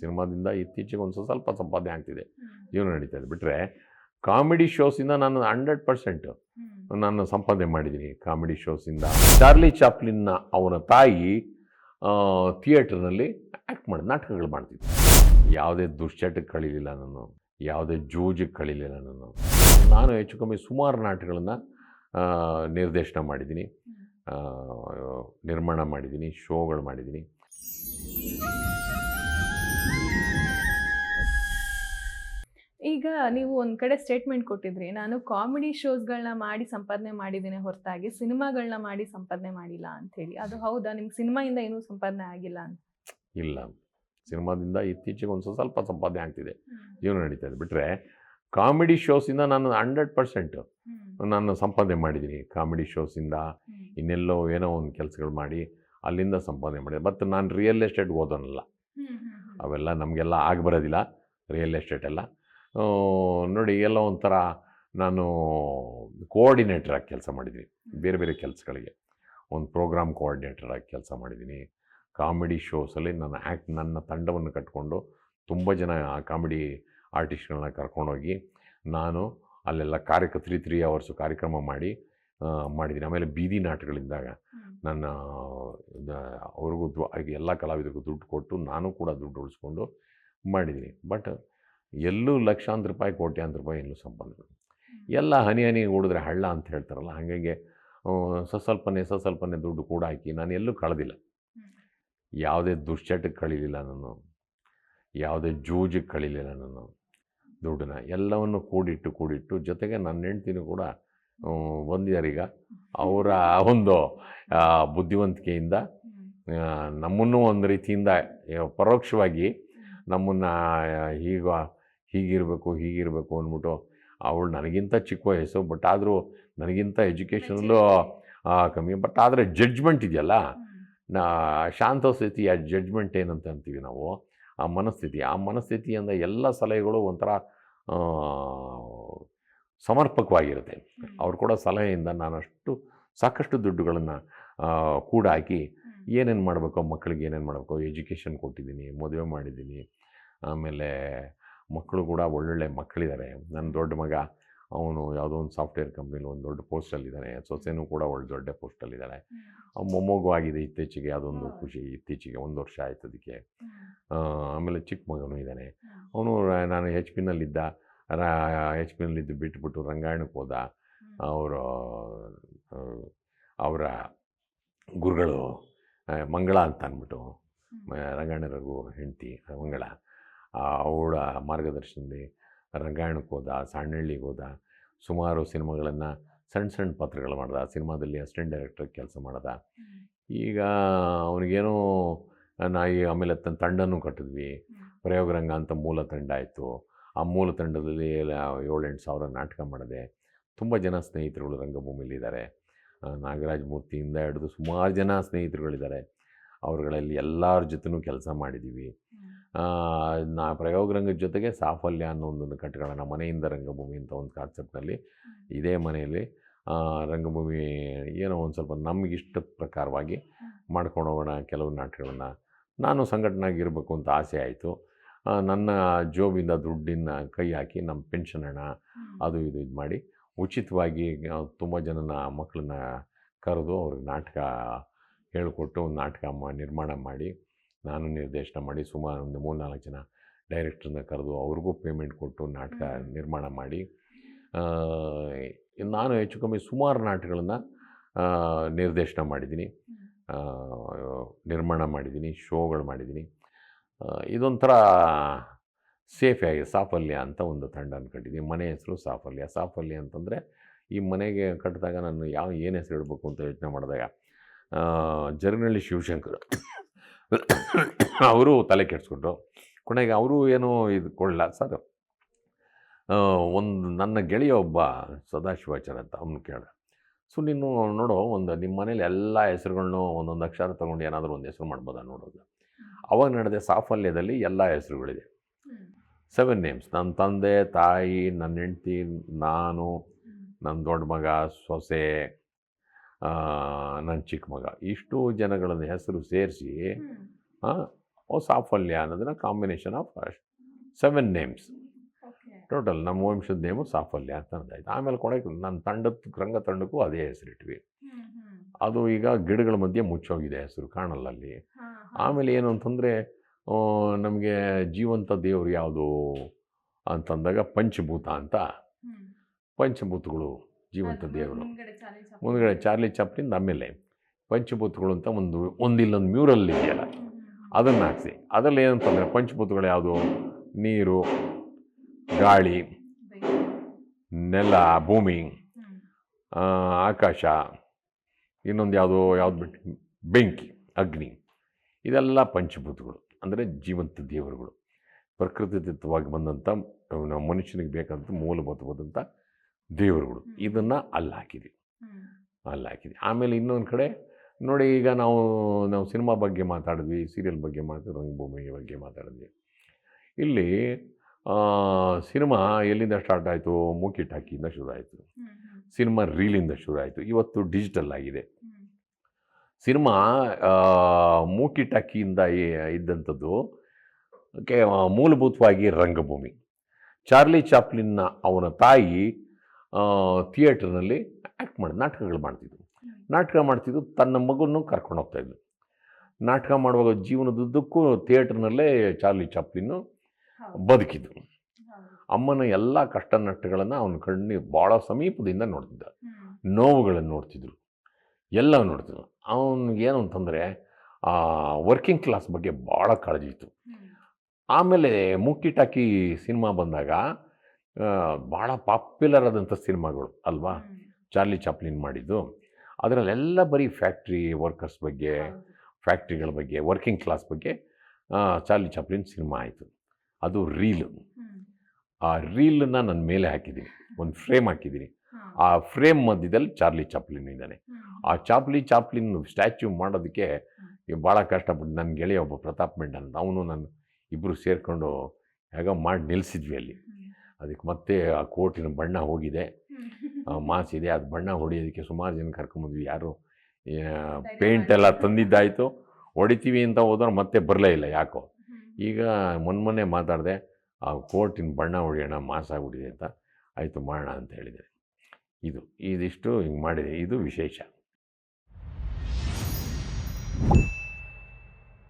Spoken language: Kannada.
ಸಿನಿಮಾದಿಂದ ಇತ್ತೀಚೆಗೆ ಒಂದು ಸ್ವಲ್ಪ ಸಂಪಾದನೆ ಆಗ್ತಿದೆ. ಜೀವನ ನಡೀತಾ ಇದೆ. ಬಿಟ್ಟರೆ ಕಾಮಿಡಿ ಶೋಸಿಂದ ನಾನು ಹಂಡ್ರೆಡ್ ಪರ್ಸೆಂಟ್ ನಾನು ಸಂಪಾದನೆ ಮಾಡಿದ್ದೀನಿ. ಕಾಮಿಡಿ ಶೋಸಿಂದ ಚಾರ್ಲಿ ಚಾಪ್ಲಿನ್ನ ಅವನ ತಾಯಿ ಥಿಯೇಟರ್ನಲ್ಲಿ ಆ್ಯಕ್ಟ್ ಮಾಡಿ ನಾಟಕಗಳು ಮಾಡ್ತಿದ್ದೆ. ಯಾವುದೇ ದುಶ್ಚಟಕ್ಕೆ ಕಳೀಲಿಲ್ಲ ನಾನು. ಯಾವುದೇ ಜೂಜಿಗೆ ಕಳೀಲಿಲ್ಲ ನಾನು. ನಾನು ಹೆಚ್ಚು ಕಮ್ಮಿ ಸುಮಾರು ನಾಟಕಗಳನ್ನು ನಿರ್ದೇಶನ ಮಾಡಿದ್ದೀನಿ. ನಿರ್ಮಾಣ ಮಾಡಿದ್ದೀನಿ ಶೋಗಳು ಮಾಡಿದ್ದೀನಿ. ಈಗ ನೀವು ಒಂದ್ ಕಡೆ ಸ್ಟೇಟ್ಮೆಂಟ್ ಕೊಟ್ಟಿದ್ರಿ ನಾನು ಕಾಮಿಡಿ ಶೋಸ್ಗಳನ್ನ ಮಾಡಿ ಸಂಪಾದನೆ ಮಾಡಿದ್ದೀನಿ ಹೊರತಾಗಿ ಸಿನಿಮಾಗಳನ್ನ ಮಾಡಿ ಸಂಪಾದನೆ ಮಾಡಿಲ್ಲ ಅಂತ ಹೇಳಿ ಅದು ಹೌದಾ? ನಿಮ್ಗೆ ಸಿನಿಮಾಯಿಂದ ಏನೂ ಸಂಪಾದನೆ ಆಗಿಲ್ಲ ಅಂತ? ಇಲ್ಲ. ಸಿನಿಮಾದಿಂದ ಇತ್ತೀಚೆಗೆ ಒಂದು ಸ್ವಲ್ಪ ಸಂಪಾದನೆ ಆಗ್ತಿದೆ. ಜೀವನ ನಡೀತಾ ಇದೆ. ಬಿಟ್ಟರೆ ಕಾಮಿಡಿ ಶೋಸಿಂದ ನಾನು ಹಂಡ್ರೆಡ್ ಪರ್ಸೆಂಟ್ ನಾನು ಸಂಪಾದನೆ ಮಾಡಿದ್ದೀನಿ. ಕಾಮಿಡಿ ಶೋಸಿಂದ ಇನ್ನೆಲ್ಲೋ ಏನೋ ಒಂದು ಕೆಲಸಗಳು ಮಾಡಿ ಅಲ್ಲಿಂದ ಸಂಪಾದನೆ ಮಾಡಿದೆ. ಮತ್ತು ನಾನು ರಿಯಲ್ ಎಸ್ಟೇಟ್ಗೆ ಹೋದನಲ್ಲ. ಅವೆಲ್ಲ ನಮಗೆಲ್ಲ ಆಗಿ ಬರೋದಿಲ್ಲ. ರಿಯಲ್ ಎಸ್ಟೇಟ್ ಎಲ್ಲ. ನೋಡಿ ಎಲ್ಲ ಒಂಥರ ನಾನು ಕೋಆರ್ಡಿನೇಟರ್ ಆಗಿ ಕೆಲಸ ಮಾಡಿದ್ದೀನಿ. ಬೇರೆ ಬೇರೆ ಕೆಲಸಗಳಿಗೆ. ಒಂದು ಪ್ರೋಗ್ರಾಮ್ ಕೋಆರ್ಡಿನೇಟರ್ ಆಗಿ ಕೆಲಸ ಮಾಡಿದ್ದೀನಿ. ಕಾಮಿಡಿ ಶೋಸಲ್ಲಿ ನನ್ನ ಆ್ಯಕ್ಟ್ ನನ್ನ ತಂಡವನ್ನು ಕಟ್ಕೊಂಡು ತುಂಬ ಜನ ಕಾಮಿಡಿ ಆರ್ಟಿಸ್ಟ್ಗಳನ್ನ ಕರ್ಕೊಂಡೋಗಿ ನಾನು ಅಲ್ಲೆಲ್ಲ ಕಾರ್ಯಕ ತ್ರೀ ತ್ರೀ ಅವರ್ಸು ಕಾರ್ಯಕ್ರಮ ಮಾಡಿ ಆ, ಮಾಡಿದ್ದೀನಿ. ಆಮೇಲೆ ಬೀದಿ ನಾಟಕಗಳಿದ್ದಾಗ ನನ್ನ ಅವ್ರಿಗೂ ದ್ವ ಎಲ್ಲ ಕಲಾವಿದರಿಗೂ ದುಡ್ಡು ಕೊಟ್ಟು ನಾನು ಕೂಡ ದುಡ್ಡು ಉಳಿಸ್ಕೊಂಡು ಮಾಡಿದ್ದೀನಿ. ಬಟ್ ಎಲ್ಲೂ ಲಕ್ಷಾಂತರ ರೂಪಾಯಿ ಕೋಟ್ಯಾಂತರ ರೂಪಾಯಿ ಎಲ್ಲೂ ಸಂಪಾದನೆ ಎಲ್ಲ ಹನಿ ಹನಿ ಹೂಡಿದ್ರೆ ಹಳ್ಳ ಅಂತ ಹೇಳ್ತಾರಲ್ಲ ಹಾಗಾಗಿ ಸಸ್ವಲ್ಪನೇ ಸಸ್ವಲ್ಪನೇ ದುಡ್ಡು ಕೂಡ ಹಾಕಿ ನಾನು ಎಲ್ಲೂ ಕಳೆದಿಲ್ಲ. ಯಾವುದೇ ದುಶ್ಚಟಕ್ಕೆ ಕಳೀಲಿಲ್ಲ ನಾನು ಯಾವುದೇ ಜೂಜಿಗೆ ಕಳೀಲಿಲ್ಲ ನಾನು ದುಡ್ಡನ್ನ. ಎಲ್ಲವನ್ನು ಕೂಡಿಟ್ಟು ಕೂಡಿಟ್ಟು ಜೊತೆಗೆ ನನ್ನ ಹೆಂಡ್ತಿನೂ ಕೂಡ ಬಂದಿದ್ದಾರೀಗ ಬಂದಿದ್ದಾರೆ ಈಗ ಅವರ ಒಂದು ಬುದ್ಧಿವಂತಿಕೆಯಿಂದ ನಮ್ಮನ್ನು ಒಂದು ರೀತಿಯಿಂದ ಪರೋಕ್ಷವಾಗಿ ನಮ್ಮನ್ನು ಹೀಗ ಹೀಗಿರಬೇಕು ಹೀಗಿರಬೇಕು ಅಂದ್ಬಿಟ್ಟು ಅವಳು ನನಗಿಂತ ಚಿಕ್ಕ ವಯಸ್ಸು ಬಟ್ ಆದರೂ ನನಗಿಂತ ಎಜುಕೇಷನಲ್ಲೂ ಕಮ್ಮಿ. ಬಟ್ ಆದರೆ ಜಡ್ಜ್ಮೆಂಟ್ ಇದೆಯಲ್ಲ? ನಾ ಶಾಂತ ಸ್ಥಿತಿ ಆ ಜಡ್ಜ್ಮೆಂಟ್ ಏನಂತ ಅಂತೀವಿ ನಾವು? ಆ ಮನಸ್ಥಿತಿ. ಆ ಮನಸ್ಥಿತಿಯಿಂದ ಎಲ್ಲ ಸಲಹೆಗಳು ಒಂಥರ ಸಮರ್ಪಕವಾಗಿರುತ್ತೆ. ಅವ್ರು ಕೂಡ ಸಲಹೆಯಿಂದ ನಾನಷ್ಟು ಸಾಕಷ್ಟು ದುಡ್ಡುಗಳನ್ನು ಕೂಡ ಹಾಕಿ ಏನೇನು ಮಾಡಬೇಕು ಮಕ್ಕಳಿಗೆ ಏನೇನು ಮಾಡಬೇಕು? ಎಜುಕೇಷನ್ ಕೊಟ್ಟಿದ್ದೀನಿ ಮದುವೆ ಮಾಡಿದ್ದೀನಿ ಆಮೇಲೆ ಮಕ್ಕಳು ಕೂಡ ಒಳ್ಳೊಳ್ಳೆ ಮಕ್ಕಳಿದ್ದಾರೆ ನನ್ನ ದೊಡ್ಡ ಮಗ ಅವನು ಯಾವುದೋ ಒಂದು ಸಾಫ್ಟ್ವೇರ್ ಕಂಪ್ನಿಲಿ ಒಂದು ದೊಡ್ಡ ಪೋಸ್ಟಲ್ಲಿದ್ದಾನೆ ಸೊಸೆನೂ ಕೂಡ ಒಳ್ಳೆ ದೊಡ್ಡ ಪೋಸ್ಟಲ್ಲಿದ್ದಾನೆ ಮೊಮ್ಮಗು ಆಗಿದೆ ಇತ್ತೀಚೆಗೆ ಅದೊಂದು ಖುಷಿ ಇತ್ತೀಚೆಗೆ ಒಂದು ವರ್ಷ ಆಯ್ತು ಅದಕ್ಕೆ. ಆಮೇಲೆ ಚಿಕ್ಕ ಮಗನೂ ಇದ್ದಾನೆ ಅವನು ನಾನು ಹೆಚ್ ಪಿನಲ್ಲಿದ್ದ ಹೆಚ್ ಪಿನಲ್ಲಿದ್ದು ಬಿಟ್ಬಿಟ್ಟು ರಂಗಾಯಣಕ್ಕೆ ಹೋದ. ಅವರು ಅವರ ಗುರುಗಳು ಮಂಗಳ ಅಂತ ಅಂದ್ಬಿಟ್ಟು ರಂಗಾಯಣ ರಘು ಹೆಂಡತಿ ಮಂಗಳ. ಅವಳ ಮಾರ್ಗದರ್ಶನದಲ್ಲಿ ರಂಗಾಯಣಕ್ಕೆ ಹೋದ ಸಣ್ಣಹಳ್ಳಿಗೆ ಹೋದ ಸುಮಾರು ಸಿನಿಮಾಗಳನ್ನು ಸಣ್ಣ ಸಣ್ಣ ಪಾತ್ರಗಳು ಮಾಡ್ದ. ಸಿನಿಮಾದಲ್ಲಿ ಅಸಿಸ್ಟೆಂಟ್ ಡೈರೆಕ್ಟರ್ ಕೆಲಸ ಮಾಡ್ದ. ಈಗ ಅವನಿಗೇನೋ ನಾಯಿ ಆಮೇಲೆ ತನ್ನ ತಂಡನೂ ಕಟ್ಟಿದ್ವಿ. ಪ್ರಯೋಗರಂಗ ಅಂತ ಮೂಲ ತಂಡ ಆಯಿತು. ಆ ಮೂಲ ತಂಡದಲ್ಲಿ ಎಲ್ಲ ಏಳೆಂಟು ಸಾವಿರ ನಾಟಕ ಮಾಡಿದೆ. ತುಂಬ ಜನ ಸ್ನೇಹಿತರುಗಳು ರಂಗಭೂಮಿಯಲ್ಲಿದ್ದಾರೆ ನಾಗರಾಜ್ ಮೂರ್ತಿಯಿಂದ ಹಿಡಿದು ಸುಮಾರು ಜನ ಸ್ನೇಹಿತರುಗಳಿದ್ದಾರೆ. ಅವ್ರುಗಳಲ್ಲಿ ಎಲ್ಲರ ಜೊತೆನೂ ಕೆಲಸ ಮಾಡಿದ್ದೀವಿ ನಾ ಪ್ರಯೋಗ ರಂಗದ ಜೊತೆಗೆ ಸಾಫಲ್ಯ ಅನ್ನೋ ಒಂದನ್ನು ಕಟ್ಕೊಳ್ಳೋಣ ಮನೆಯಿಂದ ರಂಗಭೂಮಿ ಅಂತ ಒಂದು ಕಾನ್ಸೆಪ್ಟಲ್ಲಿ ಇದೇ ಮನೆಯಲ್ಲಿ ರಂಗಭೂಮಿ ಏನೋ ಒಂದು ಸ್ವಲ್ಪ ನಮಗಿಷ್ಟ ಪ್ರಕಾರವಾಗಿ ಮಾಡ್ಕೊಂಡು ಹೋಗೋಣ ಕೆಲವು ನಾಟಕಗಳನ್ನು ನಾನು ಸಂಘಟನಾಗಿರಬೇಕು ಅಂತ ಆಸೆ ಆಯಿತು. ನನ್ನ ಜೋಬಿಂದ ದುಡ್ಡಿನ ಕೈ ಹಾಕಿ ನಮ್ಮ ಪೆನ್ಷನ್ ಹಣ ಅದು ಇದು ಇದು ಮಾಡಿ ಉಚಿತವಾಗಿ ತುಂಬ ಜನನ ಮಕ್ಕಳನ್ನ ಕರೆದು ಅವ್ರಿಗೆ ನಾಟಕ ಹೇಳಿಕೊಟ್ಟು ಒಂದು ನಾಟಕ ಮಾ ನಿರ್ಮಾಣ ಮಾಡಿ ನಾನು ನಿರ್ದೇಶನ ಮಾಡಿ ಸುಮಾರು ಒಂದು ಮೂರು ನಾಲ್ಕು ಜನ ಡೈರೆಕ್ಟ್ರನ್ನ ಕರೆದು ಅವ್ರಿಗೂ ಪೇಮೆಂಟ್ ಕೊಟ್ಟು ನಾಟಕ ನಿರ್ಮಾಣ ಮಾಡಿ ನಾನು ಹೆಚ್ಚು ಕಮ್ಮಿ ಸುಮಾರು ನಾಟಕಗಳನ್ನು ನಿರ್ದೇಶನ ಮಾಡಿದ್ದೀನಿ. ನಿರ್ಮಾಣ ಮಾಡಿದ್ದೀನಿ ಶೋಗಳು ಮಾಡಿದ್ದೀನಿ. ಇದೊಂಥರ ಸೇಫ್ ಆಗಿದೆ ಸಾಫಲ್ಯ ಅಂತ ಒಂದು ತಂಡ ಅಂದ್ಕೊಂಡಿದ್ದೀನಿ ಮನೆ ಹೆಸರು ಸಾಫಲ್ಯ. ಸಾಫಲ್ಯ ಅಂತಂದರೆ ಈ ಮನೆಗೆ ಕಟ್ಟಿದಾಗ ನಾನು ಯಾವ ಏನು ಹೆಸರು ಇಡಬೇಕು ಅಂತ ಯೋಚನೆ ಮಾಡಿದಾಗ ಜರ್ನಳ್ಳಿ ಶಿವಶಂಕರ್. ಅವರು ತಲೆ ಕೆಡಿಸ್ಕೊಂಡ್ರು ಕೊನೆಗೆ ಅವರು ಏನೂ ಇದು ಕೊಡಲ್ಲ ಸರ್ ಒಂದು ನನ್ನ ಗೆಳೆಯ ಒಬ್ಬ ಸದಾಶಿವಾಚಾರ್ಯ ಅಂತ ಅವನು ಕೇಳ ಸೊ ನೀನು ನೋಡು ಒಂದು ನಿಮ್ಮ ಮನೇಲಿ ಎಲ್ಲ ಹೆಸರುಗಳನ್ನು ಒಂದೊಂದು ಅಕ್ಷರ ತೊಗೊಂಡು ಏನಾದರೂ ಒಂದು ಹೆಸರು ಮಾಡ್ಬೋದಾ ನೋಡೋದು ಅವಾಗ ನಡೆದೇ ಸಾಫಲ್ಯದಲ್ಲಿ ಎಲ್ಲ ಹೆಸರುಗಳಿದೆ. ಸೆವೆನ್ ನೇಮ್ಸ್ ನನ್ನ ತಂದೆ ತಾಯಿ ನನ್ನ ಹೆಂಡ್ತಿ ನಾನು ನನ್ನ ದೊಡ್ಡ ಮಗ ಸೊಸೆ ನನ್ನ ಚಿಕ್ಕ ಮಗ. ಇಷ್ಟು ಜನಗಳ ಹೆಸರು ಸೇರಿಸಿ ಸಾಫಲ್ಯ ಅನ್ನೋದನ್ನ combination of seven names total ನಮ್ಮ ವಂಶದ ನೇಮು ಸಾಫಲ್ಯ ಅಂತ ಅಂದಾಯ್ತು. ಆಮೇಲೆ ಕೊಡಕ್ಕೆ ನನ್ನ ತಂಡದ ರಂಗ ತಂಡಕ್ಕೂ ಅದೇ ಹೆಸರಿಟ್ವಿ. ಅದು ಈಗ ಗಿಡಗಳ ಮಧ್ಯೆ ಮುಚ್ಚೋಗಿದೆ ಹೆಸರು ಕಾಣಲ್ಲ ಅಲ್ಲಿ ಆಮೇಲೆ ಏನು ಅಂತಂದರೆ ನಮಗೆ ಜೀವಂತ ದೇವರು ಯಾವುದು ಅಂತಂದಾಗ ಪಂಚಭೂತ ಅಂತ. ಪಂಚಭೂತಗಳು ಜೀವಂತ ದೇವರು ಮುಂದ್ಗಡೆ ಚಾರ್ಲಿ ಚಾಪ್ಲಿನ್. ಆಮೇಲೆ ಪಂಚಭೂತಗಳು ಅಂತ ಒಂದು ಒಂದಿಲ್ಲೊಂದು ಮ್ಯೂರಲ್ ಇದೆಯಲ್ಲ ಅದನ್ನು ಹಾಕ್ಸಿ. ಅದರಲ್ಲಿ ಏನಂತಂದರೆ ಪಂಚಭೂತಗಳು ಯಾವುದು? ನೀರು ಗಾಳಿ ನೆಲ ಭೂಮಿ ಆಕಾಶ ಇನ್ನೊಂದು ಯಾವುದು ಯಾವ್ದು ಬಿಟ್ಟು ಬೆಂಕಿ ಅಗ್ನಿ. ಇದೆಲ್ಲ ಪಂಚಭೂತಗಳು ಅಂದರೆ ಜೀವಂತ ದೇವರುಗಳು. ಪ್ರಕೃತಿದತ್ತವಾಗಿ ಬಂದಂಥ ನಾವು ಮನುಷ್ಯನಿಗೆ ಬೇಕಾದಂಥ ಮೂಲಭೂತವಾದಂಥ ದೇವರುಗಳು. ಇದನ್ನು ಅಲ್ಲಿ ಹಾಕಿದ್ವಿ ಅಲ್ಲಿ ಹಾಕಿದ್ವಿ ಆಮೇಲೆ ಇನ್ನೊಂದು ಕಡೆ ನೋಡಿ ಈಗ ನಾವು ನಾವು ಸಿನಿಮಾ ಬಗ್ಗೆ ಮಾತಾಡಿದ್ವಿ ಸೀರಿಯಲ್ ಬಗ್ಗೆ ಮಾತಾಡಿದ್ವಿ ರಂಗಭೂಮಿ ಬಗ್ಗೆ ಮಾತಾಡಿದ್ವಿ. ಇಲ್ಲಿ ಸಿನಿಮಾ ಎಲ್ಲಿಂದ ಸ್ಟಾರ್ಟ್ ಆಯಿತು? ಮೂಕಿಟ್ ಹಾಕಿಯಿಂದ ಶುರು ಆಯಿತು. ಸಿನಿಮಾ ರೀಲಿಂದ ಶುರು ಆಯಿತು. ಇವತ್ತು ಡಿಜಿಟಲ್ ಆಗಿದೆ. ಸಿನಿಮಾ ಮೂಕಿಟ್ ಹಾಕಿಯಿಂದ ಇದ್ದಂಥದ್ದು ಕೆ ಮೂಲಭೂತವಾಗಿ ರಂಗಭೂಮಿ. ಚಾರ್ಲಿ ಚಾಪ್ಲಿನ್ನ ಅವನ ತಾಯಿ ಥಿಯೇಟ್ರ್ನಲ್ಲಿ ಆ್ಯಕ್ಟ್ ಮಾಡಿ ನಾಟಕಗಳು ಮಾಡ್ತಿದ್ರು ನಾಟಕ ಮಾಡ್ತಿದ್ದು ತನ್ನ ಮಗನೂ ಕರ್ಕೊಂಡು ಹೋಗ್ತಾಯಿದ್ಲು ನಾಟಕ ಮಾಡುವಾಗ ಜೀವನದುದ್ದಕ್ಕೂ ಥಿಯೇಟ್ರ್ನಲ್ಲೇ ಚಾರ್ಲಿ ಚಾಪ್ಲಿನ್ನು ಬದುಕಿದ್ರು ಅಮ್ಮನ ಎಲ್ಲ ಕಷ್ಟ ನಷ್ಟಗಳನ್ನು ಅವನ ಕಣ್ಣಿ ಭಾಳ ಸಮೀಪದಿಂದ ನೋಡ್ತಿದ್ದ. ನೋವುಗಳನ್ನು ನೋಡ್ತಿದ್ರು. ಎಲ್ಲ ನೋಡ್ತಿದ್ರು. ಅವನಿಗೇನು ಏನು ಅಂತಂದರೆ ವರ್ಕಿಂಗ್ ಕ್ಲಾಸ್ ಬಗ್ಗೆ ಭಾಳ ಕಾಳಜಿ ಇತ್ತು. ಆಮೇಲೆ ಮುಕ್ಕಿಟಾಕಿ ಸಿನಿಮಾ ಬಂದಾಗ ಆ, ಭಾಳ ಪಾಪ್ಯುಲರ್ ಆದಂಥ ಸಿನಿಮಾಗಳು ಅಲ್ವಾ? ಚಾರ್ಲಿ ಚಾಪ್ಲಿನ್ ಮಾಡಿದ್ದು. ಅದರಲ್ಲೆಲ್ಲ ಬರೀ ಫ್ಯಾಕ್ಟ್ರಿ ವರ್ಕರ್ಸ್ ಬಗ್ಗೆ ಫ್ಯಾಕ್ಟ್ರಿಗಳ ಬಗ್ಗೆ ವರ್ಕಿಂಗ್ ಕ್ಲಾಸ್ ಬಗ್ಗೆ ಚಾರ್ಲಿ ಚಾಪ್ಲಿನ್ ಸಿನಿಮಾ ಆಯಿತು. ಅದು ರೀಲು. ಆ ರೀಲನ್ನ ನನ್ನ ಮೇಲೆ ಹಾಕಿದ್ದೀನಿ. ಒಂದು ಫ್ರೇಮ್ ಹಾಕಿದ್ದೀನಿ. ಆ ಫ್ರೇಮ್ ಮಧ್ಯದಲ್ಲಿ ಚಾರ್ಲಿ ಚಾಪ್ಲಿನ್ ಇದ್ದಾನೆ. ಆ ಚಾಪ್ಲಿ ಚಾಪ್ಲಿನ್ ಸ್ಟ್ಯಾಚ್ಯು ಮಾಡೋದಕ್ಕೆ ಭಾಳ ಕಷ್ಟಪಟ್ಟು ನನ್ನ ಗೆಳೆಯ ಒಬ್ಬ ಪ್ರತಾಪ್ ಮೆಂಡ್ ಅಂತ ಅವನು ನಾನು ಇಬ್ಬರು ಸೇರಿಕೊಂಡು ಹೇಗೋ ಮಾಡಿ ನಿಲ್ಲಿಸಿದ್ವಿ ಅಲ್ಲಿ. ಅದಕ್ಕೆ ಮತ್ತೆ ಆ ಕೋಟಿನ ಬಣ್ಣ ಹೋಗಿದೆ. ಮಾಸಿದೆ ಅದು ಬಣ್ಣ ಹೊಡೆಯೋದಕ್ಕೆ ಸುಮಾರು ಜನ ಕರ್ಕೊಂಬಂದ್ವಿ ಯಾರು ಪೇಂಟ್ ಎಲ್ಲ ತಂದಿದ್ದಾಯಿತು. ಹೊಡಿತೀವಿ ಅಂತ ಹೋದ್ರೆ ಮತ್ತೆ ಬರಲೇ ಇಲ್ಲ ಯಾಕೋ. ಈಗ ಮೊನ್ನೆ ಮಾತಾಡಿದೆ ಆ ಕೋಟಿನ ಬಣ್ಣ ಹೊಡೆಯೋಣ ಮಾಸ್ ಆಗ್ಬಿಟ್ಟಿದೆ ಅಂತ. ಆಯಿತು ಮಾಡೋಣ ಅಂತ ಹೇಳಿದೆ. ಇದು ಇದಿಷ್ಟು ಹಿಂಗೆ ಮಾಡಿದೆ. ಇದು ವಿಶೇಷ.